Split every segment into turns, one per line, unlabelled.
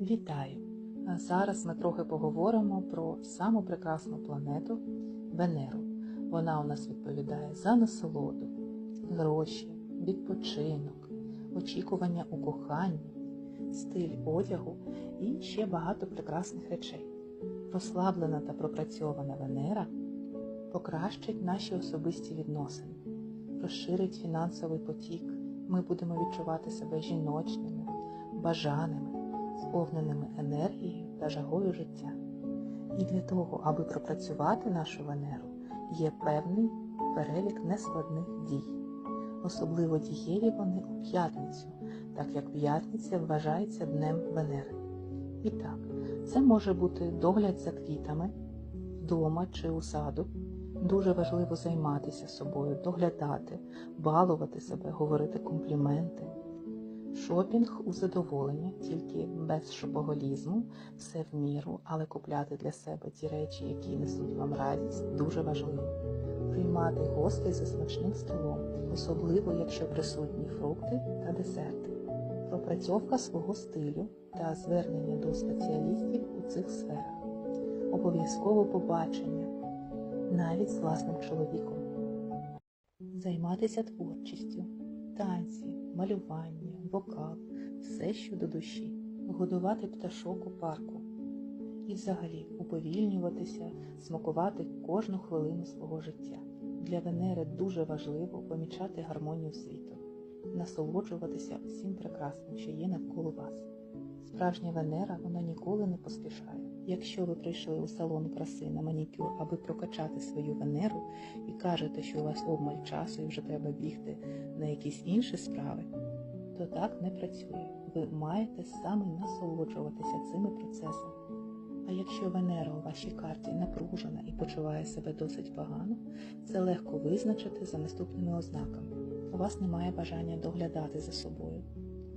Вітаю! Зараз ми трохи поговоримо про саму прекрасну планету Венеру. Вона у нас відповідає за насолоду, гроші, відпочинок, очікування у коханні, стиль одягу і ще багато прекрасних речей. Розслаблена та пропрацьована Венера покращить наші особисті відносини, розширить фінансовий потік. Ми будемо відчувати себе жіночними, бажаними, сповненими енергією та жагою життя. І для того, аби пропрацювати нашу Венеру, є певний перелік нескладних дій. Особливо дієві вони у п'ятницю, так як п'ятниця вважається Днем Венери. І так, це може бути догляд за квітами вдома чи у саду. Дуже важливо займатися собою, доглядати, балувати себе, говорити компліменти. Шопінг у задоволення, тільки без шопоголізму, все в міру, але купляти для себе ті речі, які несуть вам радість, дуже важливо. Приймати гостей за смачним столом, особливо якщо присутні фрукти та десерти. Пропрацьовка свого стилю та звернення до спеціалістів у цих сферах. Обов'язково побачення навіть з власним чоловіком. Займатися творчістю, танці, малювання, вокал, все що до душі, годувати пташок у парку і взагалі уповільнюватися, смакувати кожну хвилину свого життя. Для Венери дуже важливо помічати гармонію світу, насолоджуватися усім прекрасним, що є навколо вас. Справжня Венера вона ніколи не поспішає. Якщо ви прийшли у салон краси на манікюр, аби прокачати свою Венеру і кажете, що у вас обмаль часу і вже треба бігти на якісь інші справи, то так не працює. Ви маєте саме насолоджуватися цими процесами. А якщо Венера у вашій карті напружена і почуває себе досить погано, це легко визначити за наступними ознаками. У вас немає бажання доглядати за собою.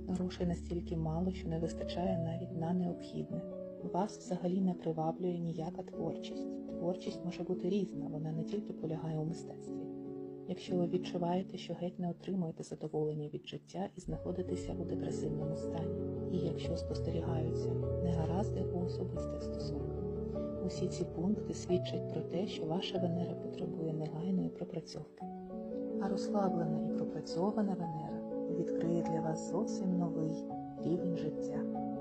Грошей настільки мало, що не вистачає навіть на необхідне. Вас взагалі не приваблює ніяка творчість. Творчість може бути різна, вона не тільки полягає у мистецтві. Якщо ви відчуваєте, що геть не отримуєте задоволення від життя і знаходитеся у депресивному стані, і якщо спостерігаються негаразди у особистих стосунках, усі ці пункти свідчать про те, що ваша Венера потребує негайної пропрацьовки. А розслаблена і пропрацьована Венера відкриє для вас зовсім новий рівень життя.